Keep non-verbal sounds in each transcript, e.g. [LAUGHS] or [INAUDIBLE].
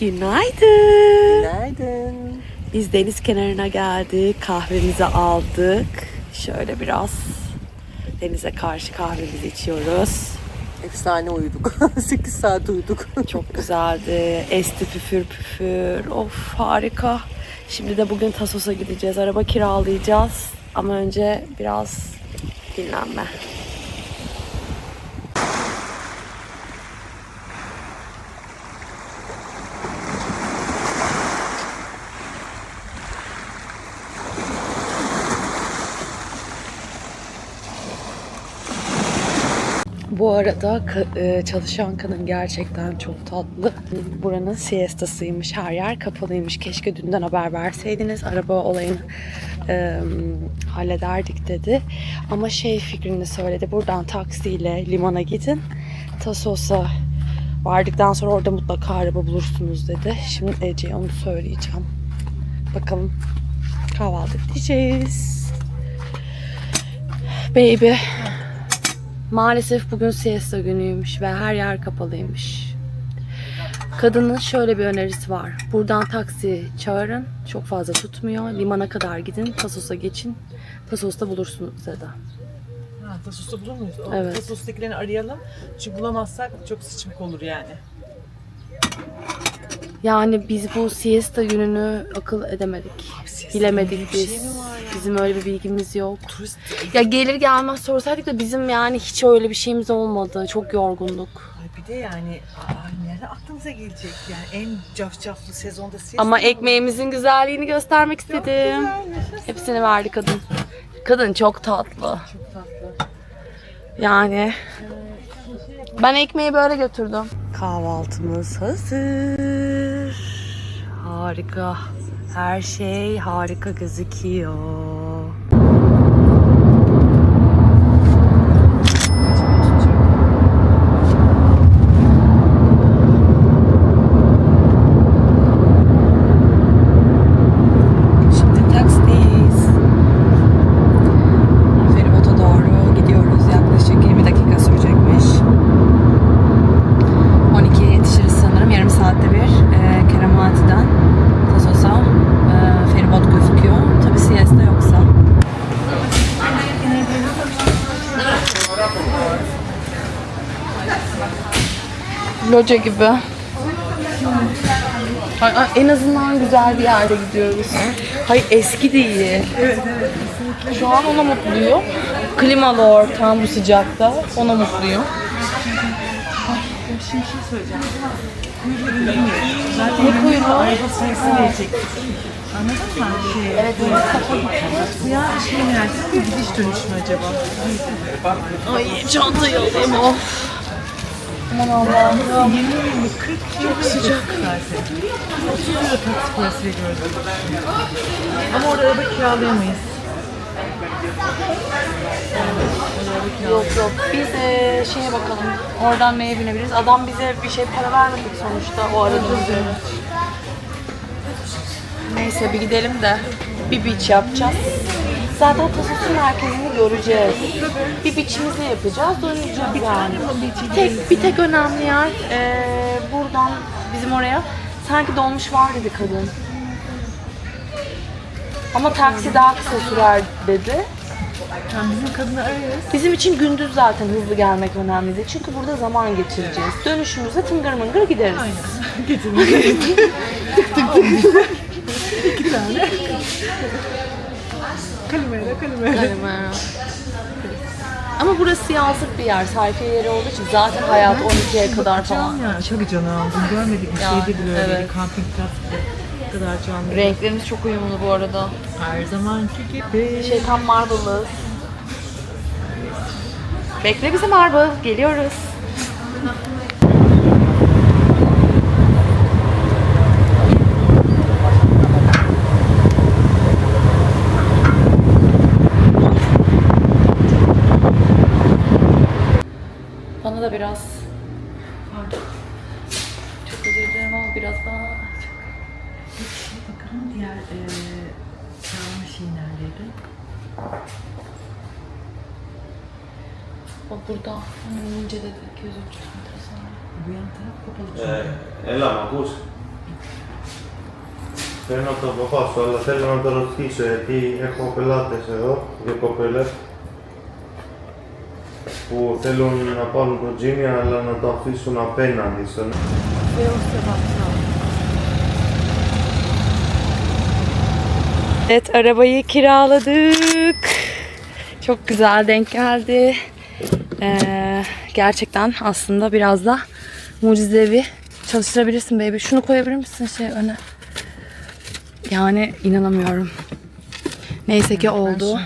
Günaydın. Günaydın. Biz deniz kenarına geldik. Kahvemizi aldık. Şöyle biraz denize karşı kahvemizi içiyoruz. Efsane uyuduk. [LAUGHS] 8 saat uyuduk. Çok güzeldi. Esti püfür püfür. Of harika. Şimdi de bugün Tasos'a gideceğiz. Araba kiralayacağız. Ama önce biraz dinlenme. Bu arada e, çalışan kadın gerçekten çok tatlı. Buranın siestasıymış. Her yer kapalıymış. Keşke dünden haber verseydiniz. Araba olayını e, hallederdik dedi. Ama şey fikrini söyledi. Buradan taksiyle limana gidin. Tasos'a vardıktan sonra orada mutlaka araba bulursunuz dedi. Şimdi Ece'ye onu söyleyeceğim. Bakalım kahvaltı edeceğiz. Baby. Maalesef bugün siesta günüymüş ve her yer kapalıymış. Kadının şöyle bir önerisi var. Buradan taksi çağırın. Çok fazla tutmuyor. Limana kadar gidin. Tasos'a geçin. Tasos'ta bulursunuz dedi. Ha, Tasos'ta bulur muyuz? O Evet. Tasos'takilerini arayalım. Çünkü bulamazsak çok sıçmak olur yani. Yani biz bu siesta gününü akıl edemedik. Bilemedik şey biz. Bizim öyle bir bilgimiz yok. Turist Ya gelir gelmez sorsaydık da bizim yani hiç öyle bir şeyimiz olmadı. Çok yorgunduk. Ay bir de yani aa, nereden aklımıza gelecek yani en cafcaflı sezonda siesta Ama mı? ekmeğimizin güzelliğini göstermek Çok istedim. Hepsini verdi kadın. Kadın çok tatlı. Çok tatlı. Yani ben ekmeği böyle götürdüm. Kahvaltımız hazır. Harika. Her şey harika gözüküyor. Şimdi taksideyiz. Feribota doğru gidiyoruz. Yaklaşık 20 dakika sürecekmiş. 12'ye yetişiriz sanırım. Yarım saatte bir e, Keramati'den Tasos'a e, feribot gözüküyor. Tabi siesta yoksa. Loca gibi. Ay, ay, en azından güzel bir yerde gidiyoruz. Hayır eski değil. Şu an ona mutluyum. Klimalı ortam bu sıcakta. Ona mutluyum. Şimdi şey söyleyeceğim. Ne kuyruğu? Araba sayısı verecek. Anladın mı? Şey, Evet, bu ya şey. Bir gidiş dönüş mü acaba? Ay çantayı alayım of. Aman Allah'ım. 20 20 40 kilo çok sıcak. 30 lira taksi parası veriyoruz. Ama orada araba kiralayamayız. Yok yok. Biz e, şeye bakalım. Oradan neye binebiliriz? Adam bize bir şey para vermedik sonuçta o arada. Neyse bir gidelim de bir beach yapacağız. Zaten Tasos'un merkezini göreceğiz. Bir beach'imizi yapacağız, döneceğiz yani. Tek, bir tek önemli yer e, buradan bizim oraya sanki dolmuş var dedi kadın. Ama taksi daha kısa sürer dedi. Yani bizim kadını ararız. Bizim için gündüz zaten hızlı gelmek önemliydi. Çünkü burada zaman geçireceğiz. Dönüşümüzde tıngır mıngır gideriz. [LAUGHS] [LAUGHS] Kalimera, kalimera. Ama burası yazlık bir yer. Sayfiye yeri olduğu için zaten hayat 12'ye kadar falan. Ya, çok canı aldım. Görmedik bir Yani, şeyde bile öyle. evet. Camping tasviri. Bu kadar canlı. Renkleriniz çok uyumlu bu arada. Her zamanki gibi. Şey tam Marvel'ız. Bekle bizi Marvel. Geliyoruz. Bana da biraz Pardon. Çok özür dilerim ama biraz daha Bakalım diğer eee kiralama şeyi neredeydi? Bak burada hani ince dedi 200 300 metre sonra. Bu yan taraf kapalı. Eh, è là, ma così. Se no dopo passo alla tela non te lo schizzo e ti è coppellate se no, che coppelle. Cu telul în apalul pena, disse. Evet arabayı kiraladık. Çok güzel denk geldi. Ee, gerçekten aslında biraz da mucizevi çalıştırabilirsin baby. Şunu koyabilir misin şey öne? Yani inanamıyorum. Neyse ki oldu.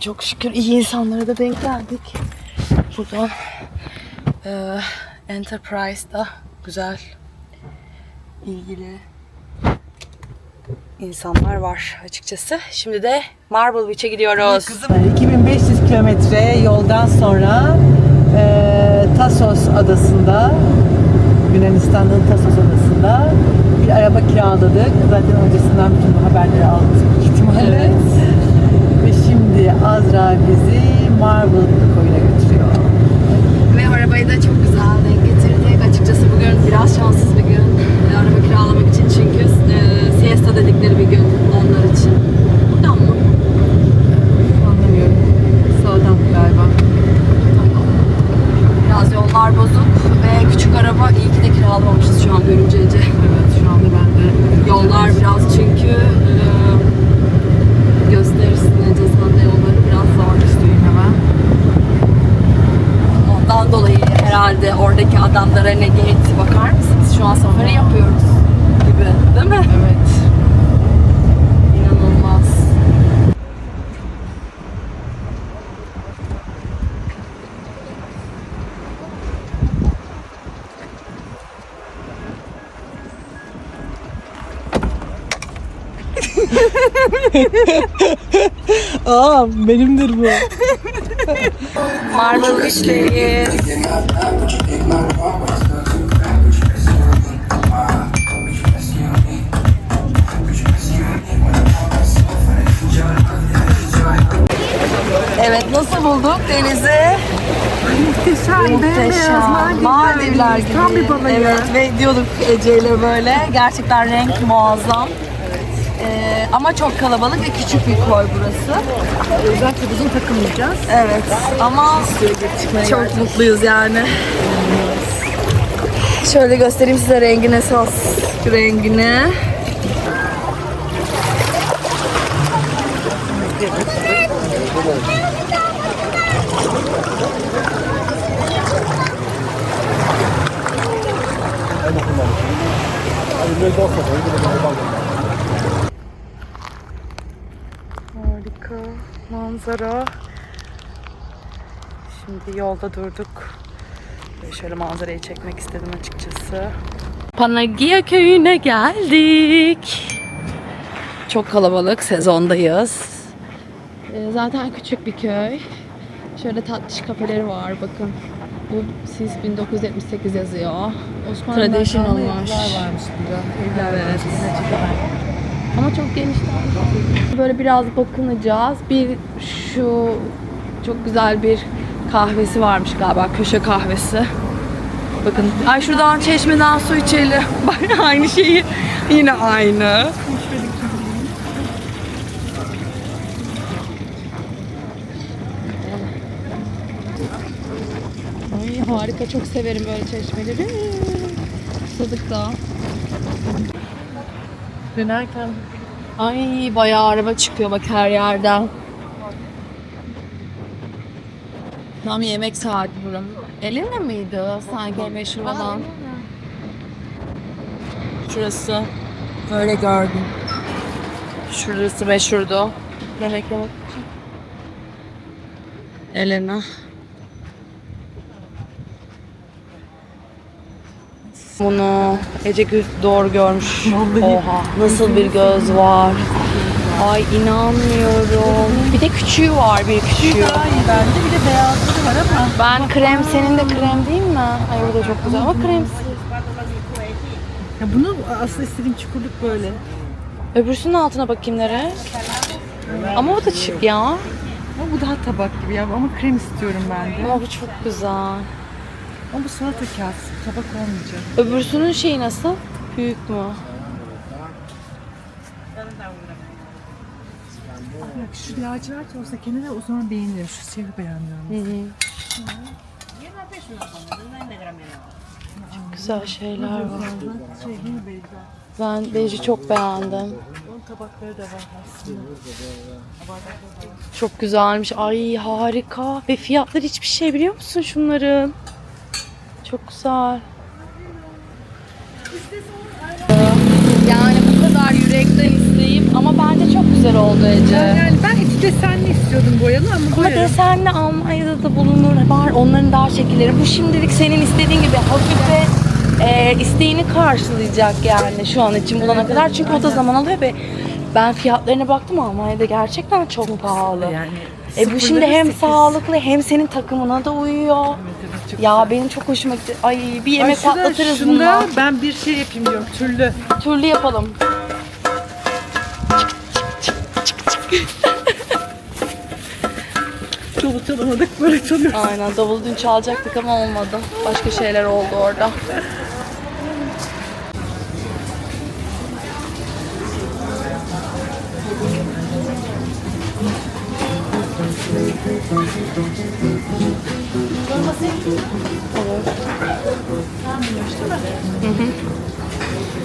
Çok şükür iyi insanlara da denk geldik. Buradan e, Enterprise'da güzel ilgili insanlar var açıkçası. Şimdi de Marble Beach'e gidiyoruz. Kızım 2500 kilometre yoldan sonra e, Tasos adasında Yunanistan'ın Tasos adasında bir araba kiraladık. Zaten öncesinden bütün bu haberleri büyük ihtimalle. Ve şimdi Azra bizi Marble koyuna götürüyor. Ve arabayı da çok güzel denk getirdik. Açıkçası bugün biraz şanssız bir gün. e, Araba kiralamak için çünkü e, siesta dedikleri bir gün onlar için. Buradan mı? Anlamıyorum. Sağdan galiba. Biraz yollar bozuk ve küçük araba iyi ki de kiralamamışız şu an görünce Ece. Evet şu anda ben de Yollar biraz çünkü e, gösterirsin Ece sen de yolları biraz zor. üstteyim hemen. Ondan dolayı herhalde oradaki adamlara ne gerekti bakar mısınız? Şu an safari yapıyoruz gibi değil mi? Evet. İnanılmaz. [LAUGHS] Aa benimdir bu. Marble Beach'teyiz. Evet nasıl bulduk denizi? Muhteşem, Muhteşem. Maldivler gibi. Tam bir. Evet ve diyorduk Ece ile böyle. Gerçekten renk muazzam. Ee, ama çok kalabalık ve küçük bir koy burası. Özellikle uzun takılmayacağız. Evet ama çok mutluyuz yani. Şöyle göstereyim size rengin esas rengini. Harika manzara. Şimdi yolda durduk. Ve şöyle manzarayı çekmek istedim açıkçası. Panagia köyüne geldik. Çok kalabalık, sezondayız. Ee, Zaten küçük bir köy. Şöyle tatlış kafeleri var bakın. Bu sis 1978 yazıyor. Osmanlı Tradition olmuş. varmış burada. Evler Evet. var. Ama çok geniş değil. Böyle biraz bakınacağız. Bir şu çok güzel bir kahvesi varmış galiba. Köşe kahvesi. Bakın. Ay şuradan çeşmeden su içelim. [LAUGHS] Bak aynı şeyi. Yine aynı. Ay harika. Çok severim böyle çeşmeleri. Susadık da. Dönerken Ay bayağı araba çıkıyor bak her yerden. Tam yemek saati buranın. Elinle miydi sanki meşhur olan? Şurası. Böyle gördüm. Şurası meşhurdu. Ben reklam Elena. Bunu Ece Gül doğru görmüş. Oha nasıl bir göz var. Ay inanmıyorum. Bir de küçüğü var bir küçüğü. daha iyi bende. Bir de beyazları var ama. Ben krem senin de krem değil mi? Ay bu da çok güzel ama krem. Ya bunu aslında istediğim çukurluk böyle. Öbürsünün altına bakayım nereye? Ama bu da şık ya. Ama bu daha tabak gibi ya. Ama krem istiyorum ben de. Ama bu çok güzel. Ama bu salata kağısı, tabak olmayacak. Öbürsünün şeyi nasıl? Büyük mü? Bak şu lacivert olsa kenara o zaman beğenirim. Şu siyahı beğenmiyorum. Hı hı. Güzel şeyler var. Şey, ben beji çok beğendim. Onun tabakları da var aslında. Çok güzelmiş. Ay harika. Ve fiyatları hiçbir şey biliyor musun şunların? Çok güzel. Yani bu kadar yürekten isteyip ama bence çok güzel oldu Ece. Yani ben iki desenli istiyordum boyalı ama Ama desenli Almanya'da da bulunur. Var onların daha şekilleri. Bu şimdilik senin istediğin gibi hafif ve e, isteğini karşılayacak yani şu an için bulana kadar. Çünkü o da zaman alıyor ve ben fiyatlarına baktım Almanya'da gerçekten çok pahalı. Yani E bu şimdi hem sağlıklı hem senin takımına da uyuyor. Ya benim çok hoşuma gitti. Ay bir yemek şurada, patlatırız şunda bununla. ben bir şey yapayım diyorum türlü. Türlü yapalım. [LAUGHS] Davul çalamadık böyle çalıyoruz. Aynen davul dün çalacaktık ama olmadı. Başka şeyler oldu orada.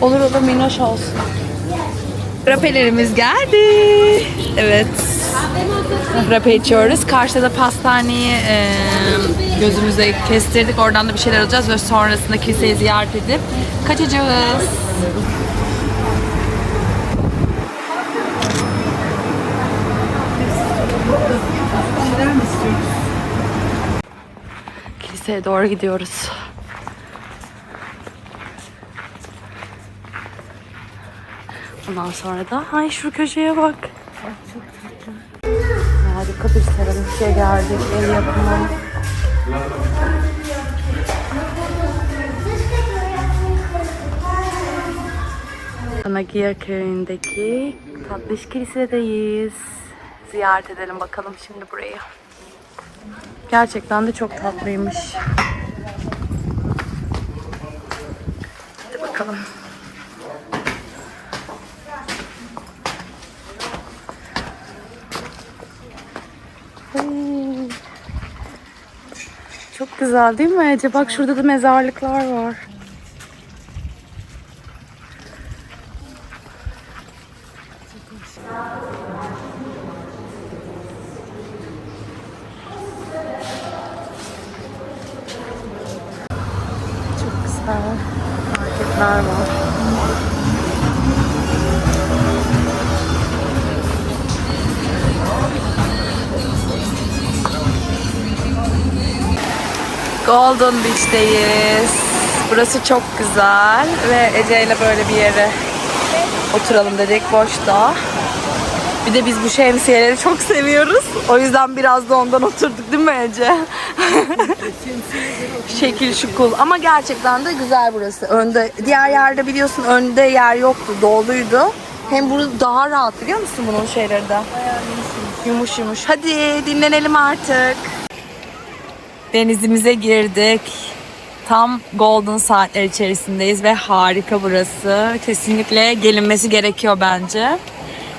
Olur olur minnoş olsun. Rapelerimiz geldi. Evet. Rape içiyoruz. Karşıda da pastaneyi e, gözümüze kestirdik. Oradan da bir şeyler alacağız ve sonrasında kiliseyi ziyaret edip kaçacağız. Kiliseye doğru gidiyoruz. Ondan sonra da ay şu köşeye bak. Harika bir seramikçiye geldik. El yapımı. Anagia köyündeki tatlış kilisedeyiz. Ziyaret edelim bakalım şimdi burayı. Gerçekten de çok tatlıymış. Hadi bakalım. Çok güzel değil mi Ece? Bak şurada da mezarlıklar var. Marketler var. Golden Beach'teyiz. Burası çok güzel ve Ece ile böyle bir yere oturalım dedik boşta. Bir de biz bu şemsiyeleri çok seviyoruz. O yüzden biraz da ondan oturduk değil mi Ece? [LAUGHS] Şekil şukul ama gerçekten de güzel burası. Önde diğer yerde biliyorsun önde yer yoktu, doluydu. Hem burada daha rahat biliyor musun bunun şeyleri de? Yumuş yumuş. Hadi dinlenelim artık. Denizimize girdik. Tam golden saatler içerisindeyiz ve harika burası. Kesinlikle gelinmesi gerekiyor bence.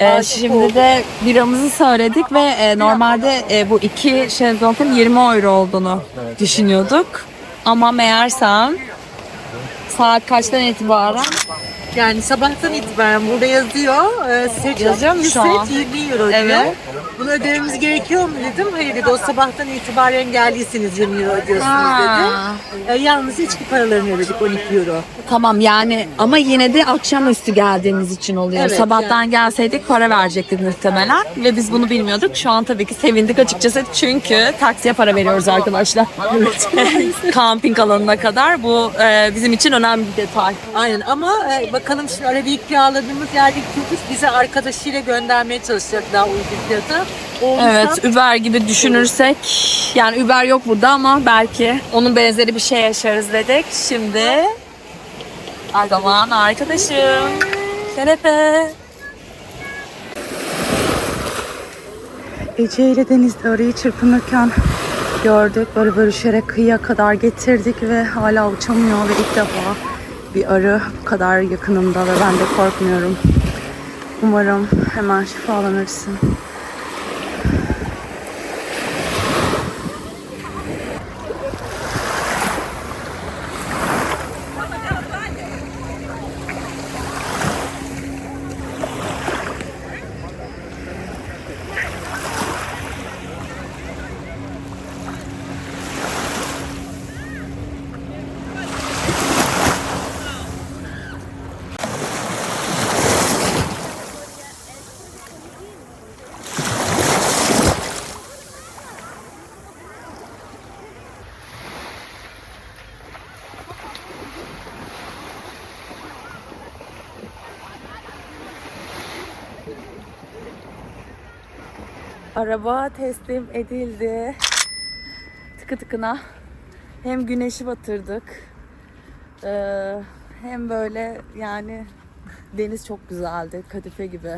Ee, şimdi de biramızı söyledik ve e, normalde e, bu iki şezlongun 20 euro olduğunu düşünüyorduk. Ama meğersem saat kaçtan itibaren Yani sabahtan itibaren burada yazıyor. E, mu bir şu an? set 20 euro diyor. Evet. Bunu ödememiz gerekiyor mu dedim. Hayır dedi o sabahtan itibaren geldiyseniz 20 euro ödüyorsunuz Ha. dedi. E, yalnız içki paralarını ödedik 12 euro. Tamam yani ama yine de akşamüstü geldiğimiz için oluyor. Evet, Sabahtan gelseydik para verecektik muhtemelen ve biz bunu bilmiyorduk. Şu an tabii ki sevindik açıkçası çünkü taksiye para veriyoruz arkadaşlar. [LAUGHS] Kamping alanına kadar. Bu e, bizim için önemli bir detay. Aynen ama e, bakalım şimdi arabayı kiraladığımız yerdeki çocuk bize arkadaşıyla göndermeye çalışacak daha uygun fiyata. Olursa Evet Uber gibi düşünürsek yani Uber yok burada ama belki onun benzeri bir şey yaşarız dedik. Şimdi o zaman arkadaşım Şerefe. Ece ile denizde arayı çırpınırken gördük. Böyle bölüşerek kıyıya kadar getirdik ve hala uçamıyor ve ilk defa bir arı bu kadar yakınımda ve ben de korkmuyorum. Umarım hemen şifalanırsın. Araba teslim edildi. Tıkı tıkına. Hem güneşi batırdık. Ee, hem böyle yani deniz çok güzeldi. Kadife gibi.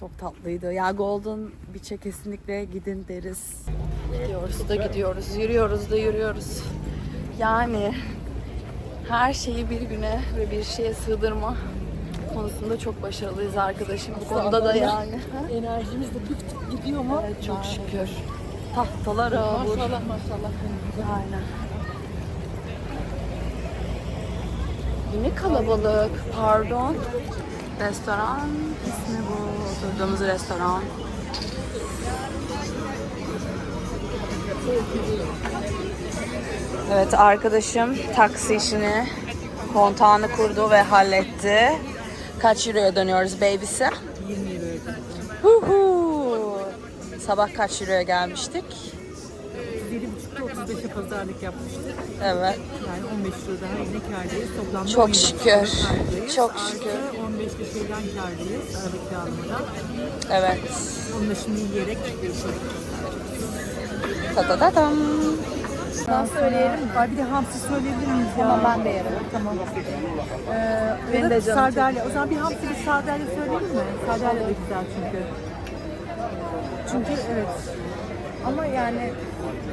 Çok tatlıydı. Ya Golden Beach'e kesinlikle gidin deriz. Gidiyoruz da gidiyoruz. Yürüyoruz da yürüyoruz. Yani her şeyi bir güne ve bir şeye sığdırma konusunda çok başarılıyız arkadaşım. Bu konuda da yani. [LAUGHS] Enerjimiz de tık tık gidiyor mu? Evet, çok şükür. Tahtalara vur. Maşallah maşallah. Aynen. Yine kalabalık. Pardon. Restoran ismi bu. Oturduğumuz restoran. Evet arkadaşım taksi işini kontağını kurdu ve halletti. Kaç euroya dönüyoruz babysi? 20 lira. Huhu. Sabah kaç euroya gelmiştik? 7.5'ta 35'e pazarlık yapmıştık. Evet. Yani 15 lira daha yine kârdayız. Toplamda Çok 17 şükür. Çok şükür. 15 de şeyden kârdayız. Araba kiralamadan. Evet. Onu da şimdi yiyerek çıkıyoruz. Ta ta ta tam. Ben söyleyelim mi? Ay bir de hamsi söyleyebilir miyiz ya? Tamam ben de yerim. Tamam. Ee, ya de da canım sardalya. O zaman bir hamsi bir sardalya söyleyelim mi? Sardalya da güzel çünkü. Çünkü evet. Ama yani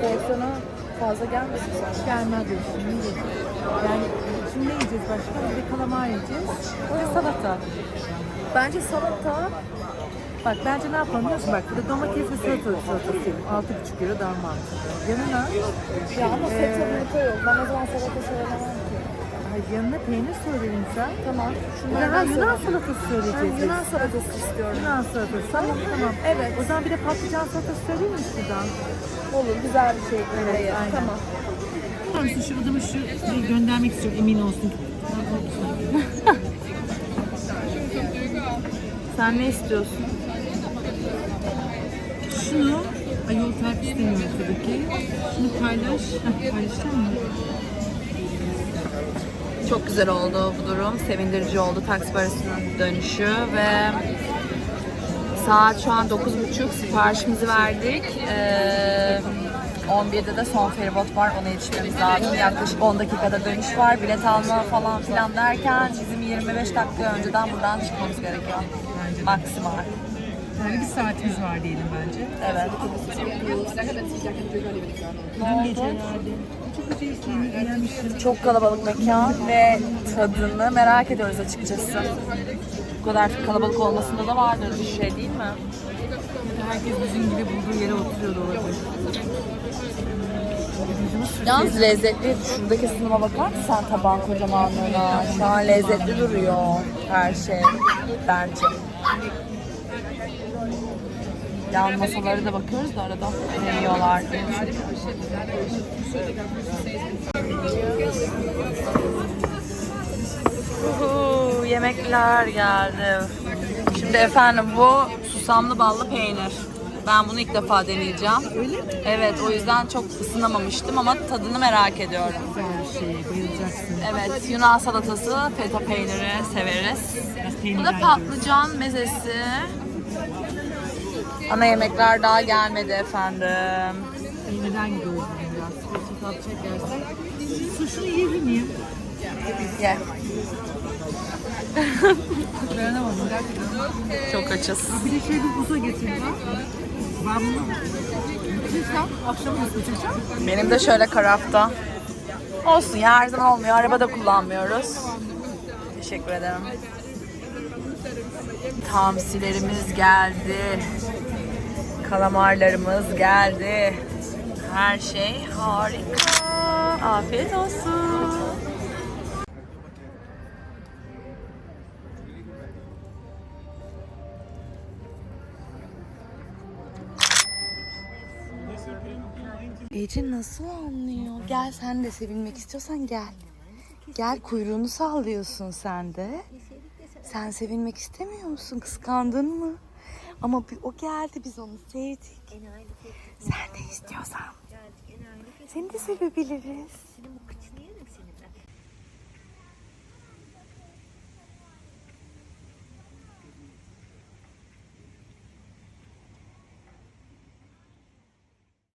porsiyonu fazla gelmesin sen. Gelmez diyor şimdi. yiyeceğiz. Yani şimdi ne yiyeceğiz başka? Bir de kalamar yiyeceğiz. Bir de salata. Bence salata Bak bence ne yapalım biliyor musun? Bak burada domates ve salata salatası yiyelim. 6,5 euro daha mantıklı. Yanına ya ama Ee, salata yok. Ben o zaman salata söylemem ki. Ay, yanına peynir söyleyelim sen. Tamam. Şunlardan Yunan söyle. salatası söyleyeceğiz. biz. Yunan salatası istiyorum. Yunan salatası. Tamam tamam. Evet. O zaman bir de patlıcan salatası söyleyeyim mi şuradan? Olur güzel bir şey. Evet, aynen. Tamam. Şu adamı şu göndermek istiyorum emin olsun. [LAUGHS] Sen ne istiyorsun? Şunu ayol tarif istemiyorum tabii ki. Şunu paylaş. Paylaştın mı? Çok güzel oldu bu durum. Sevindirici oldu taksi parasının dönüşü ve saat şu an 9.30 siparişimizi verdik. Ee, 11'de de son feribot var. Ona yetişmemiz lazım. Yaklaşık 10 dakikada dönüş var. Bilet alma falan filan derken bizim 25 dakika önceden buradan çıkmamız gerekiyor. Maksimum. Yani bir saatimiz var diyelim bence. Evet. Gecelerde. Çok beğenmiştim. Çok kalabalık mekan ve tadını merak ediyoruz açıkçası. Bu kadar kalabalık olmasında da vardır bir şey değil mi? Herkes bizim gibi bulduğu yere oturuyor da olabilir. Yalnız lezzetli. Şuradaki sunuma bakar mısın sen tabağın kocamanlığına? Şu an lezzetli duruyor her şey bence. Yan masalara da bakıyoruz da arada ne yiyorlar diye. Yemekler geldi. Şimdi efendim bu susamlı ballı peynir. Ben bunu ilk defa deneyeceğim. Öyle mi? Evet o yüzden çok ısınamamıştım ama tadını merak ediyorum. Güzel şey, bayılacaksın. Evet Yunan salatası, feta peyniri severiz. Bu da patlıcan mezesi. Ana yemekler daha gelmedi efendim. Peynirden bugün biraz. Portakal çekersek. Suşunu yiyebilir miyim? Ye. Dayanamadım gerçekten. Çok açız. Bir de şey bir buza getirdim. Ben akşam bitireceğim? Benim de şöyle karafta. Olsun ya her zaman olmuyor. Araba da kullanmıyoruz. Teşekkür ederim. Tamsilerimiz geldi. Kalamarlarımız geldi. Her şey harika. Afiyet olsun. Ece nasıl anlıyor? Gel sen de sevilmek istiyorsan gel. Gel kuyruğunu sallıyorsun sen de. Sen sevilmek istemiyor musun? Kıskandın mı? Ama bir o geldi biz onu sevdik. Sen de istiyorsan. Seni de sevebiliriz.